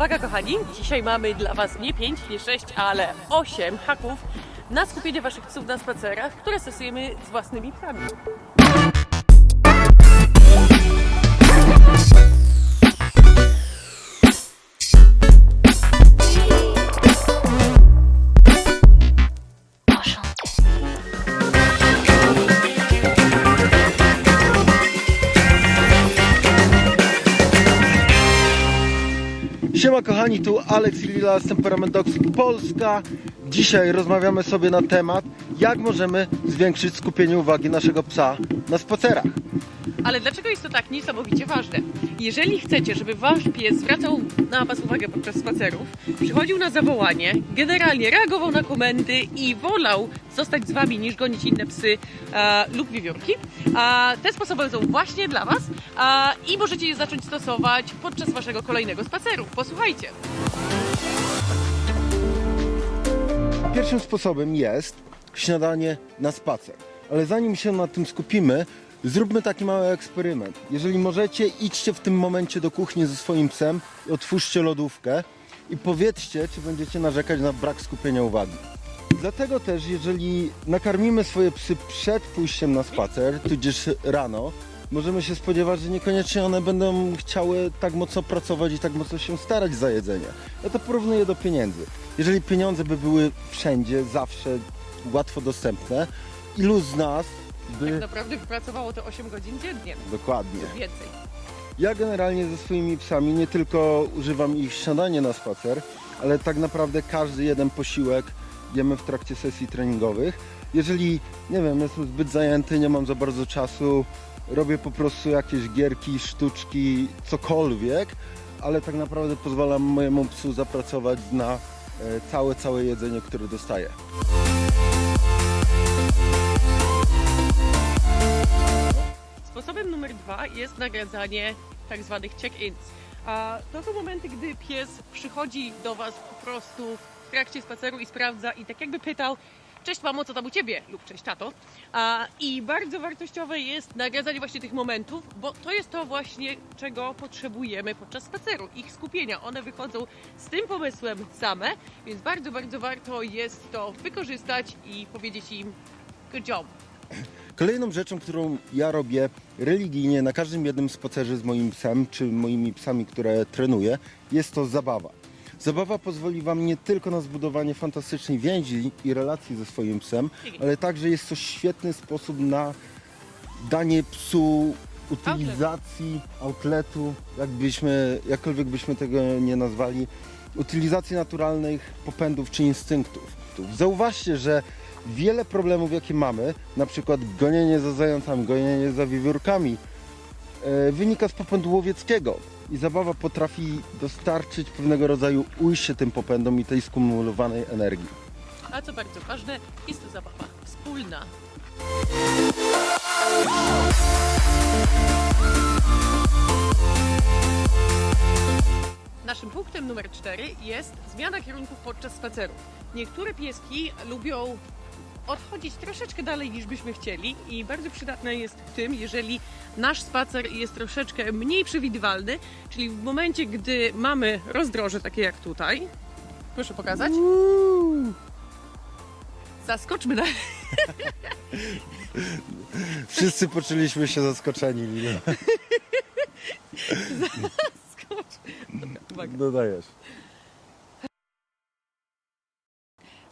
Uwaga kochani, dzisiaj mamy dla Was nie 5, nie 6, ale 8 haków na skupienie Waszych psów na spacerach, które stosujemy z własnymi psami. Kochani, tu Alex Lila z Temperament Dogs Polska. Dzisiaj rozmawiamy sobie na temat, jak możemy zwiększyć skupienie uwagi naszego psa na spacerach. Ale dlaczego jest to tak niesamowicie ważne? Jeżeli chcecie, żeby Wasz pies zwracał na Was uwagę podczas spacerów, przychodził na zawołanie, generalnie reagował na komendy i wolał zostać z Wami niż gonić inne psy e, lub wiewiórki, a te sposoby są właśnie dla Was a, i możecie je zacząć stosować podczas Waszego kolejnego spaceru. Posłuchajcie. Pierwszym sposobem jest śniadanie na spacer. Ale zanim się na tym skupimy, zróbmy taki mały eksperyment. Jeżeli możecie, idźcie w tym momencie do kuchni ze swoim psem i otwórzcie lodówkę i powiedzcie, czy będziecie narzekać na brak skupienia uwagi. Dlatego też, jeżeli nakarmimy swoje psy przed pójściem na spacer, tudzież rano, możemy się spodziewać, że niekoniecznie one będą chciały tak mocno pracować i tak mocno się starać za jedzenie. Ja to porównuję do pieniędzy. Jeżeli pieniądze by były wszędzie, zawsze łatwo dostępne, ilu z nas by... Tak naprawdę wypracowało to 8 godzin dziennie, Dokładnie. lub więcej. Ja generalnie ze swoimi psami nie tylko używam ich śniadanie na spacer, ale tak naprawdę każdy jeden posiłek jemy w trakcie sesji treningowych. Jeżeli, nie wiem, jestem zbyt zajęty, nie mam za bardzo czasu, robię po prostu jakieś gierki, sztuczki, cokolwiek, ale tak naprawdę pozwalam mojemu psu zapracować na e, całe, całe jedzenie, które dostaje. Sposobem numer dwa jest nagradzanie tak zwanych check-ins. To są momenty, gdy pies przychodzi do Was po prostu w trakcie spaceru i sprawdza i tak jakby pytał Cześć mamo, co tam u Ciebie? Lub cześć tato. I bardzo wartościowe jest nagradzanie właśnie tych momentów, bo to jest to właśnie, czego potrzebujemy podczas spaceru. Ich skupienia. One wychodzą z tym pomysłem same, więc bardzo, bardzo warto jest to wykorzystać i powiedzieć im good job. Kolejną rzeczą, którą ja robię religijnie na każdym jednym spacerze z moim psem, czy moimi psami, które trenuję, jest to zabawa. Zabawa pozwoli Wam nie tylko na zbudowanie fantastycznej więzi i relacji ze swoim psem, ale także jest to świetny sposób na danie psu utylizacji, outletu, jakbyśmy, jakkolwiek byśmy tego nie nazwali, utylizacji naturalnych popędów czy instynktów. Zauważcie, że wiele problemów, jakie mamy, na przykład gonienie za zającami, gonienie za wiewiórkami, e, wynika z popędu łowieckiego. I zabawa potrafi dostarczyć pewnego rodzaju ujście tym popędom i tej skumulowanej energii. A co bardzo ważne, jest to zabawa wspólna. Naszym punktem numer 4 jest zmiana kierunków podczas spaceru. Niektóre pieski lubią odchodzić troszeczkę dalej niż byśmy chcieli i bardzo przydatne jest w tym, jeżeli nasz spacer jest troszeczkę mniej przewidywalny, czyli w momencie, gdy mamy rozdroże takie jak tutaj. Proszę pokazać. Zaskoczmy na, Wszyscy poczuliśmy się zaskoczeni, Lila. Skocz. Dobra, uwaga. Dodajesz.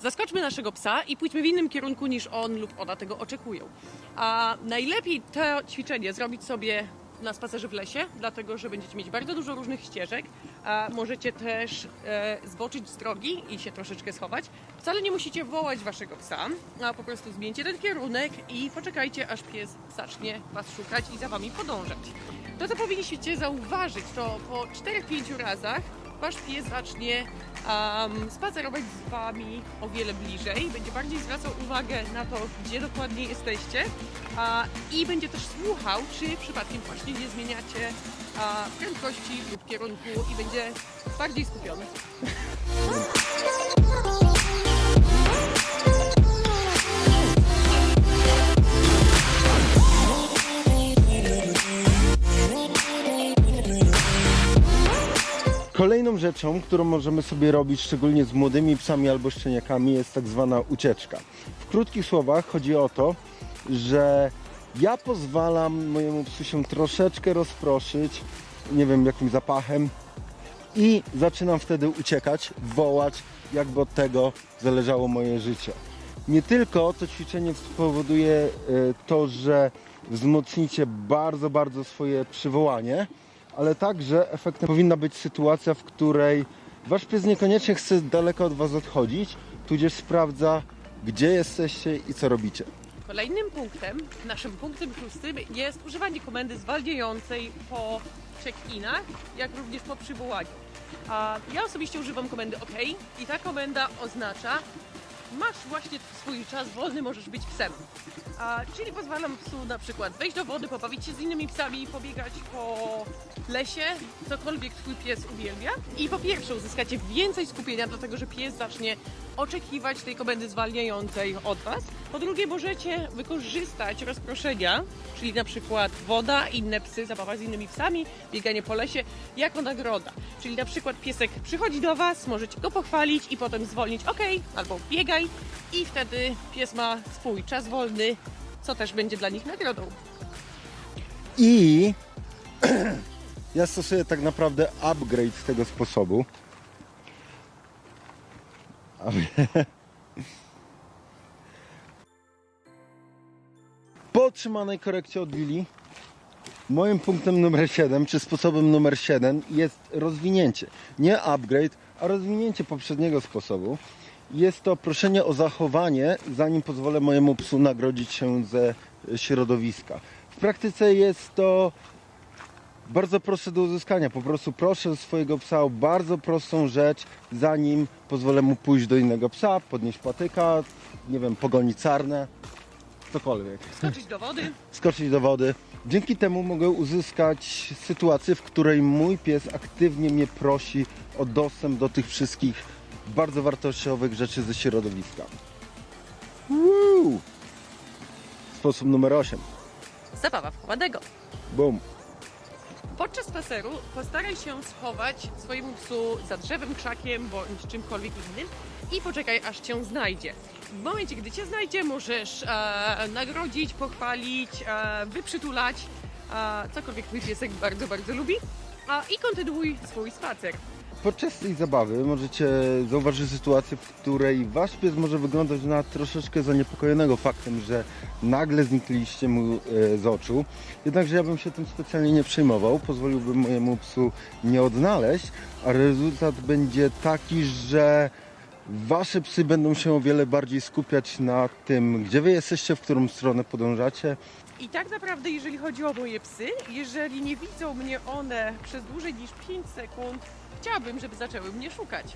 Zaskoczmy naszego psa i pójdźmy w innym kierunku niż on lub ona tego oczekują. A najlepiej to ćwiczenie zrobić sobie na spacerze w lesie, dlatego że będziecie mieć bardzo dużo różnych ścieżek. A możecie też e, zboczyć z drogi i się troszeczkę schować. Wcale nie musicie wołać waszego psa, a po prostu zmieńcie ten kierunek i poczekajcie, aż pies zacznie was szukać i za wami podążać. To, co powinniście zauważyć, to po 4-5 razach wasz pies zacznie um, spacerować z wami o wiele bliżej, będzie bardziej zwracał uwagę na to, gdzie dokładnie jesteście i będzie też słuchał, czy przypadkiem właśnie nie zmieniacie prędkości lub kierunku i będzie bardziej skupiony. Kolejną rzeczą, którą możemy sobie robić, szczególnie z młodymi psami albo szczeniakami, jest tak zwana ucieczka. W krótkich słowach chodzi o to, że ja pozwalam mojemu psu się troszeczkę rozproszyć, nie wiem jakim zapachem, i zaczynam wtedy uciekać, wołać, jakby od tego zależało moje życie. Nie tylko to ćwiczenie spowoduje e, to, że wzmocnicie bardzo, bardzo swoje przywołanie, ale także efektem powinna być sytuacja, w której wasz pies niekoniecznie chce daleko od was odchodzić, tudzież sprawdza, gdzie jesteście i co robicie. Kolejnym punktem, naszym punktem szóstym jest używanie komendy zwalniającej po check-inach, jak również po przywołaniu. A ja osobiście używam komendy OK i ta komenda oznacza masz właśnie swój czas wolny, możesz być psem. A, czyli pozwalam psu na przykład wejść do wody, pobawić się z innymi psami, pobiegać po lesie, cokolwiek twój pies uwielbia. I po pierwsze uzyskacie więcej skupienia, dlatego że pies zacznie oczekiwać tej komendy zwalniającej od Was. Po drugie możecie wykorzystać rozproszenia, czyli na przykład woda, inne psy, zabawa z innymi psami, bieganie po lesie jako nagroda. Czyli na przykład piesek przychodzi do Was, możecie go pochwalić i potem zwolnić OK, albo biegaj i wtedy pies ma swój czas wolny, co też będzie dla nich nagrodą. I ja stosuję tak naprawdę upgrade z tego sposobu. Po otrzymanej korekcie od Lili, moim punktem numer 7, czy sposobem numer 7 jest rozwinięcie. Nie upgrade, a rozwinięcie poprzedniego sposobu. Jest to proszenie o zachowanie, zanim pozwolę mojemu psu nagrodzić się ze środowiska. W praktyce jest to bardzo proste do uzyskania. Po prostu proszę swojego psa o bardzo prostą rzecz, zanim pozwolę mu pójść do innego psa, podnieść patyka, nie wiem, pogonić sarnę, cokolwiek. Skoczyć do wody. Skoczyć do wody. Dzięki temu mogę uzyskać sytuację, w której mój pies aktywnie mnie prosi o dostęp do tych wszystkich bardzo wartościowych rzeczy ze środowiska. Woo! Sposób numer 8. Zabawa w kładego. Boom. Podczas spaceru postaraj się schować swojemu psu za drzewem, krzakiem bądź czymkolwiek innym i poczekaj aż cię znajdzie. W momencie, gdy cię znajdzie, możesz e, nagrodzić, pochwalić, e, wyprzytulać, e, cokolwiek twój piesek bardzo, bardzo lubi. A, I kontynuuj swój spacer. Podczas tej zabawy możecie zauważyć sytuację, w której wasz pies może wyglądać na troszeczkę zaniepokojonego faktem, że nagle znikliście mu e, z oczu. Jednakże ja bym się tym specjalnie nie przejmował, pozwoliłbym mojemu psu nie odnaleźć, a rezultat będzie taki, że wasze psy będą się o wiele bardziej skupiać na tym, gdzie wy jesteście, w którą stronę podążacie. I tak naprawdę, jeżeli chodzi o moje psy, jeżeli nie widzą mnie one przez dłużej niż 5 sekund, chciałabym, żeby zaczęły mnie szukać.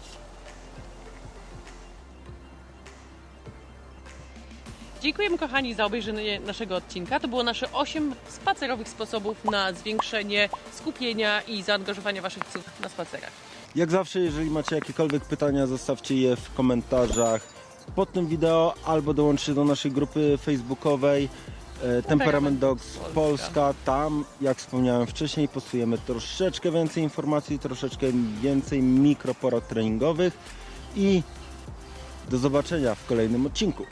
Dziękujemy kochani za obejrzenie naszego odcinka. To było nasze 8 spacerowych sposobów na zwiększenie skupienia i zaangażowania Waszych psów na spacerach. Jak zawsze, jeżeli macie jakiekolwiek pytania, zostawcie je w komentarzach pod tym wideo albo dołączcie do naszej grupy facebookowej Temperament Dogs Polska. Polska. Tam, jak wspomniałem wcześniej, postujemy troszeczkę więcej informacji, troszeczkę więcej mikroporad treningowych i do zobaczenia w kolejnym odcinku.